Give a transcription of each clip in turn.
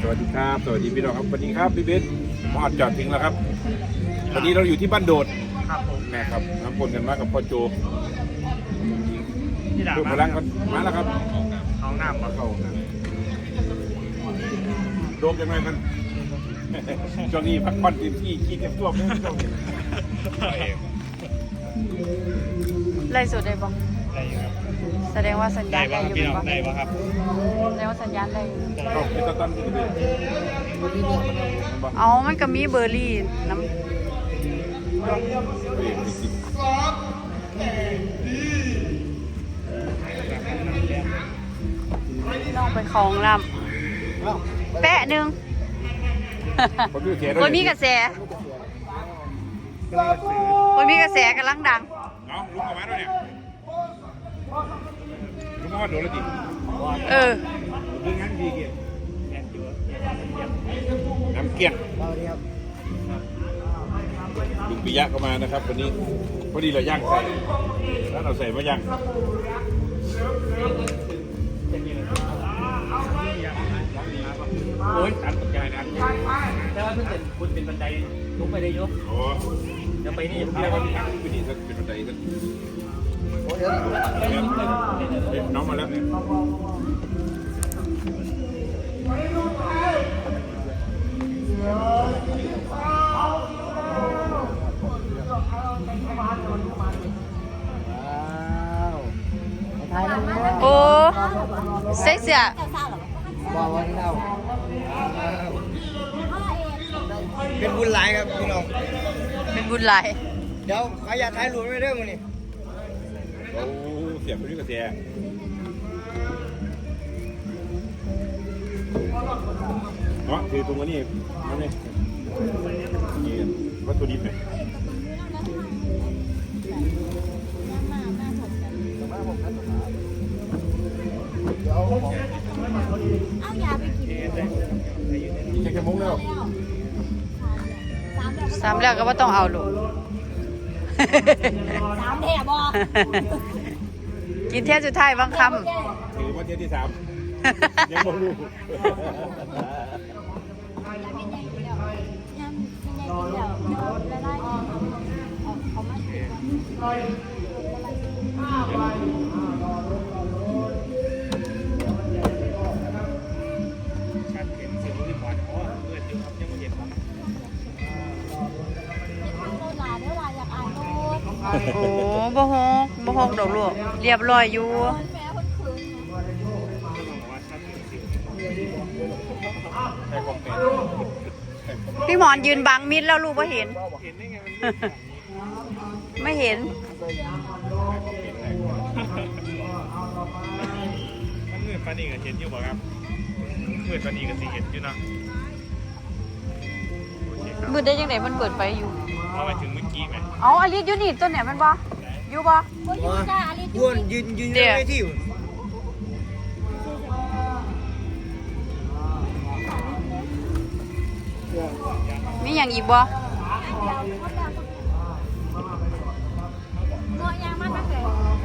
สวัสดีครับ สวัสดีพี่น้องครับสวัสดีครับพี่เบสมอดจอดถึงแล้วครับ วันนี้เราอยู่ที่บ้านโดดครับผมนะครับน้ำปนกันมากับพ่อโจที่ด่าเพื่อมาพลังกันมาแล้วครับท้องน้ำมาเข้านะโดมยังไงมัน ช่วงนี้พักผ่อนเต็มที่ขี้เก็บตัวไม่ต้องช่วงนี้ไล่สุดได้บ่ ได้อยู่ครับแสดงว่าสัญญาได้ณป่ะได้อยู่พี่น้องบ่ได้ป่ะครับแสดงว่าสัญญาณได้อยู่ต้องเป็นต้นๆที่ดีบอกเอามันก็มีเบอร์รี่น้เบรกไปกินำน้องไปของลำแปะหนึ่งคนมีเสียคนมีกระแสคนมีกระแสกำลังดัง น้องลุกออกมาด้วยเนี่ยลุก ออกมาโดนแล้วจิเออเรื่องนั้นดีเกียรติแอนอยู่น้ำเกลี้ยงลุงปิยะก็มานะครับวันนี้พอดีเราย่างใส่แล้วเราใส่มาย่างโอ้ยตัดปัจจัยนะแต่ว่าเพิ่งเป็นคุณเป็นบันไดลุกไปได้เยอะโอ้เดี๋ยวไปนี่เรียกว่าเป็นดีสักเป็นบันไดสัก น้องมาแล้วเนี่ยโอ้เซ็กซี่อะเป็นบุญหลายครับพี่น้องเป็นบุญหลาย เดี๋ยวขออย่าตถ่ายรูปไว้เด้อมื้อนี้ โอ้เสียบไปด้วยกระแสเนาะคือตรงนี้มันนี่นี่วัตถุดิบเนี่ยเอายาไปกินมีแค่แค่มุ้งแล้วสามแล้วก็ว่าต้องเอาลูก สามแถบบอกกินเที่ยวสุดท้ายบางคถือว่าเที่ยวที่สามำยังไม่รู้ยั บ่ฮกบ่ฮกดอกลูกเรียบร้อยอยู่คนแม่คนคืนบอกว่าชัดเห็นสิ่งใครคอมเมนต์พี่หมอนยืนบังมิดแล้วลูกบ่เห็นเห็นได้ไงมันไม่เห็นมันมืดปานนี้ก็เห็นอยู่บ่ครับมืดปานนี้ก็สิเห็นอยู่นะโอเคครับมืดได้ยังไงมันเปิดไฟอยู่เอาไปถึงเมื่อกี้ไหมเอาอลิสอยู่นี่ต้นเนี่ยมันบ่ อยู่บ่คนอยู่จ้าอลิซอ้วนยืนยืนอยู่ในเวทีอยู่มีอย่างอีกบ่เงาะยางมาตั้งแต่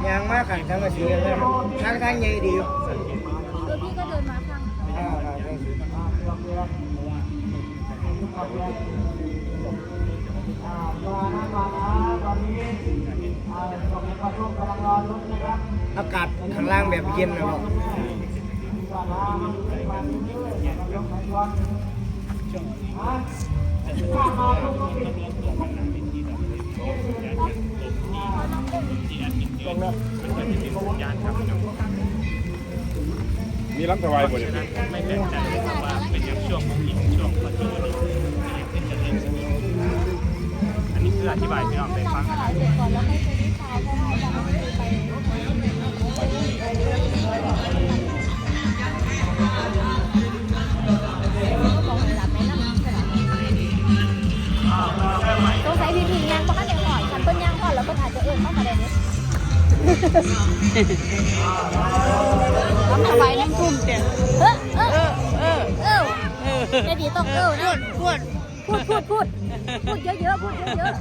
ยางมาขันทั้งกระสีกันเลยทางทางใหญ่ดีอยู่เดี๋ยวพี่ก็เดินมาข้างอ่าครับ อากาศข้างล่างแบบเย็นนะครับมีรับถวายหมดเลยไม่แปลกใจเลยครับว่าเป็นยังช่วงมุ้งอิงช่วงประจุนี่เป็นจะเล่นอันนี้คืออธิบายพี่น้องได้ฟังนะวายเสร็จ ก่อนแล้วให้ไปที่ชายเพราะว่าจะเอาไปต้องใช้พีพีย่างเพราะกันเดี๋ยวหน่อยคันเปิ้ลย่างก่อนแล้วก็อาจจะเอื้อมเข้ามาได้เลยทำถวายน้ำทุ่มเต็มเออเออเออเออเออเดี๋ยวดีต้องเออนะพูดพูดพูดพูดพูดเยอะๆพูดเยอะ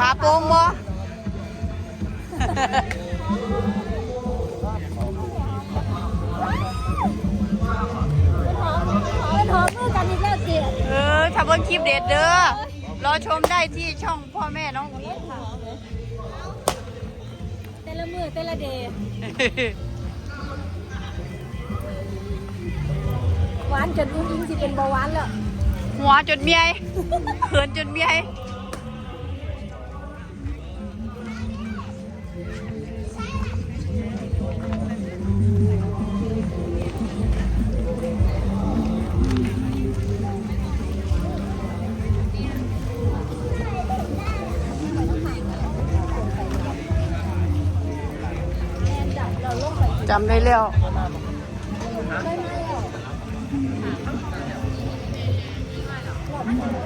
ปลาโป่งบ่หอมมือกันอีกแล้วเจีเออทำบนคลิปเด็ดเด้อ รอชมได้ที่ช่องพ่อแม่น้องวีค่ะ แต่ละมือเต่ละเดย์หวานจนอุ้งอิงสิเป็นเบาหวานแล้ว หัวจนเมียเขินจนเมียจำได้แล้ว ได้มาแล้ว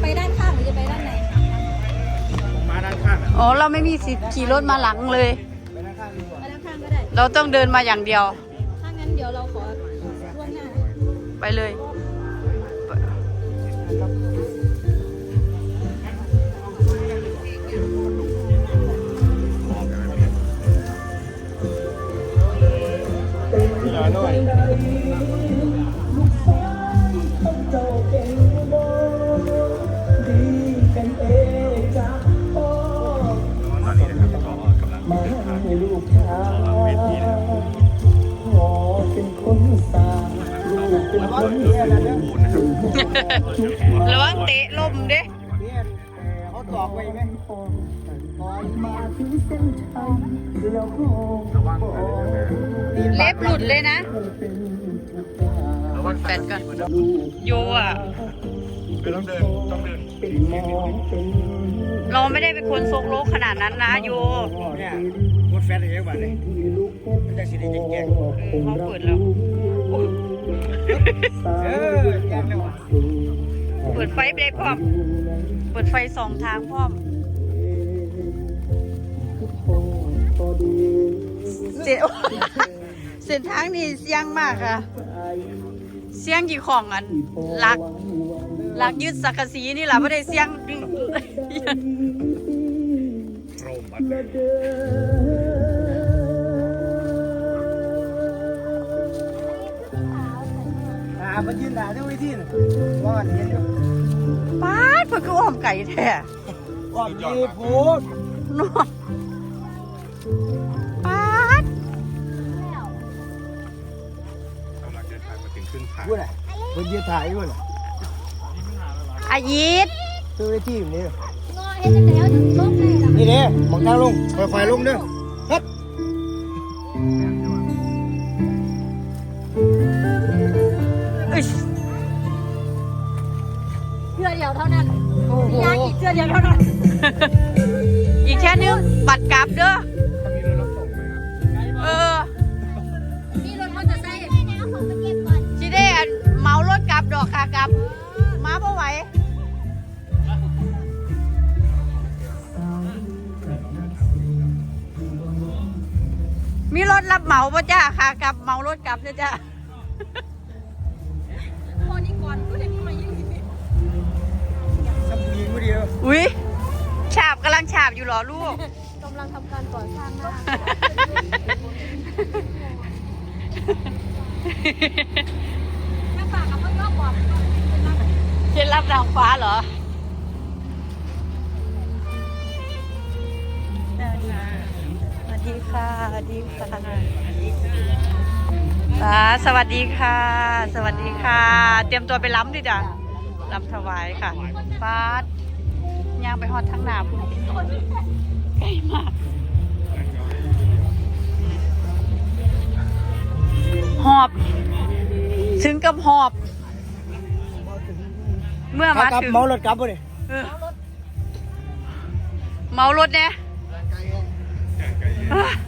ไปด้านข้างหรือจะไปด้านไหนผมมาด้านข้างอะอ๋อ เราไม่มีสิทธิ์ขี่รถมาหลังเลย ไปนั่งข้างดีกว่าไปด้านข้างก็ได้ เราต้องเดินมาอย่างเดียว ถ้างั้นเดี๋ยวเราขอล่วงหน้า ไปเลย ระวังเรือนะปูนนะครับระวังเตะลมเด้เนี่ยเอ่อเขาตอกไว้ไหมตอนมาถึงเส้นทางแล้วก็ระวังอะไรนะเล็บหลุดเลยนะ ระวังแฟนก่อนโยอะไม่ต้องเดินต้องเดินเราไม่ได้เป็นคนทรงโลกขนาดนั้นนะโยเนี่ยกดแฟนเองบ้านเลยมันจะสิได้แก่งเออเขาเปิดแล้วโอ้ยๆ เออแก่งแล้วอะเปิดไฟไปเลยพร้อม เปิดไฟสองทางพร้อมเสียเส้นทางนี่เสียงมากค่ะ เสียงกี่ของอันลักลักยึดสักกะสีนี่แหละไม่ได้เสียงโรม บัดอ่ามันยืนด่าที่เวิธีน่ะว่ามันเห็นอยู่ป้าดเพิ่นก็อ้อมไก่แท้ว่ามีพูดเนาะป้าดกำลังเดินทางมาถึงครึ่งทางพูดอะมันยืนถ่ายอยู่น่ะอายิดที่เวิธีอยู่นี่งอเฮ็ดจังได๋เอาถึงลงได้ล่ะนี่เด้มองทางลงค่อยๆลงเด้อ สิได้อันเหมารถกลับดอกคากลับ มาบ่ไหวมีรถรับเหมาป่ะจ้าคากลับเหมารถกลับจ้ะจ้าพอนี้ก่อนก็ได้มีมายิ่งสิสับปีกูเดียวอุ้ยฉาบกำลังฉาบอยู่เหรอลูกกำลังทำการก่อสร้างหน้า แม่ฝากกับพ่อยอบอกเคล็ดลับนางฟ้าเหรอสวัสดีค่ะ สวัสดีค่ะอ่าสวัสดีค่ะ สวัสดีค่ะ เตรียมตัวไปล้ำดิจ้ะล้ำถวายค่ะฟาดย่างไปฮอดทั้งหนาพุ่น เมื่อครัมาบครับถึงเมารถกลับบ่ดิเออเมารถเนี่ย ไกลๆ